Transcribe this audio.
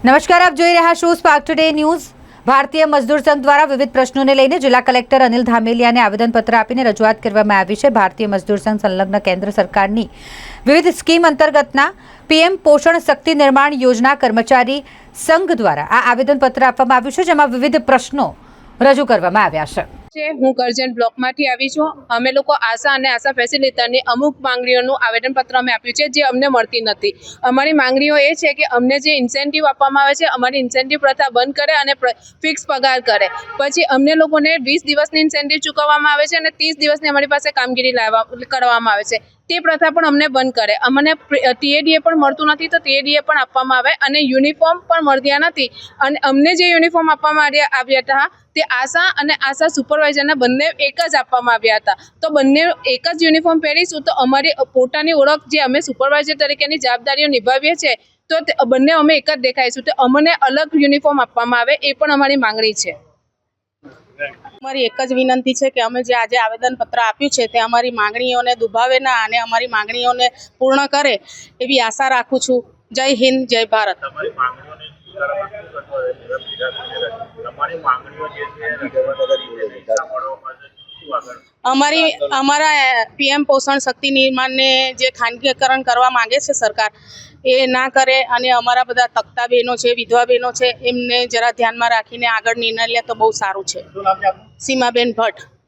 નમસ્કાર, આપ જોઈ રહ્યા છો સ્પાર્ક ટુડે ન્યૂઝ. ભારતીય મજદૂર સંઘ દ્વારા વિવિધ પ્રશ્નોને લઈને જિલ્લા કલેક્ટર અનિલ ધામેલિયાને આવેદનપત્ર આપીને રજૂઆત કરવામાં આવી છે. ભારતીય મજદૂર સંઘ સંલગ્ન કેન્દ્ર સરકારની વિવિધ સ્કીમ અંતર્ગતના પીએમ પોષણ શક્તિ નિર્માણ યોજના કર્મચારી સંઘ દ્વારા આ આવેદનપત્ર આપવામાં આવ્યું છે, જેમાં વિવિધ પ્રશ્નો રજૂ કરવામાં આવ્યા છે. છે હું કરજણ બ્લોકમાંથી આવી છું. અમે લોકો આશા અને આશા ફેસિલિટરની અમુક માંગણીઓનું આવેદનપત્ર અમે આપ્યું છે, જે અમને મળતી નથી. અમારી માંગણીઓ એ છે કે અમને જે ઇન્સેન્ટિવ આપવામાં આવે છે, અમારી ઇન્સેન્ટિવ પ્રથા બંધ કરે અને ફિક્સ પગાર કરે. પછી અમને લોકોને વીસ દિવસની ઇન્સેન્ટિવ ચૂકવવામાં આવે છે અને ત્રીસ દિવસની અમારી પાસે કામગીરી લાવવા, કરવામાં આવે છે. તે પ્રથા પણ અમને બંધ કરે. અમને ટીએડીએ પણ મળતું નથી, તો ટીએડીએ પણ આપવામાં આવે અને યુનિફોર્મ પણ મળ્યા નથી. અને અમને જે યુનિફોર્મ આપવામાં આવ્યા હતા, તે આશા અને આશા સુપરવાઇઝરના બંને એક જ આપવામાં આવ્યા હતા. તો બંને એક જ યુનિફોર્મ પહેરીશું તો અમારી પોતાની ઓળખ જે અમે સુપરવાઇઝર તરીકેની જવાબદારીઓ નિભાવીએ છીએ, તો બંને અમે એક જ દેખાઈશું. તો અમને અલગ યુનિફોર્મ આપવામાં આવે એ પણ અમારી માંગણી છે. અમારી એક જ વિનંતી છે કે અમે જે આજે આવેદનપત્ર આપ્યું છે તે અમારી માંગણીઓને દુભાવે ના અને અમારી માંગણીઓને પૂર્ણ કરે એવી આશા રાખું છું. જય હિન્દ, જય ભારત. અમારી અમારા પીએમ પોષણ શક્તિ નિર્માણને જે ખાનગીકરણ કરવા માંગે છે સરકાર એ ના કરે અને અમારા બધા તકતા બહેનો છે વિધવા બહેનો છે એમને જરા ધ્યાનમાં રાખીને આગળ નિર્ણય લે તો બહુ સારું છે. સીમાબેન ભટ્ટ.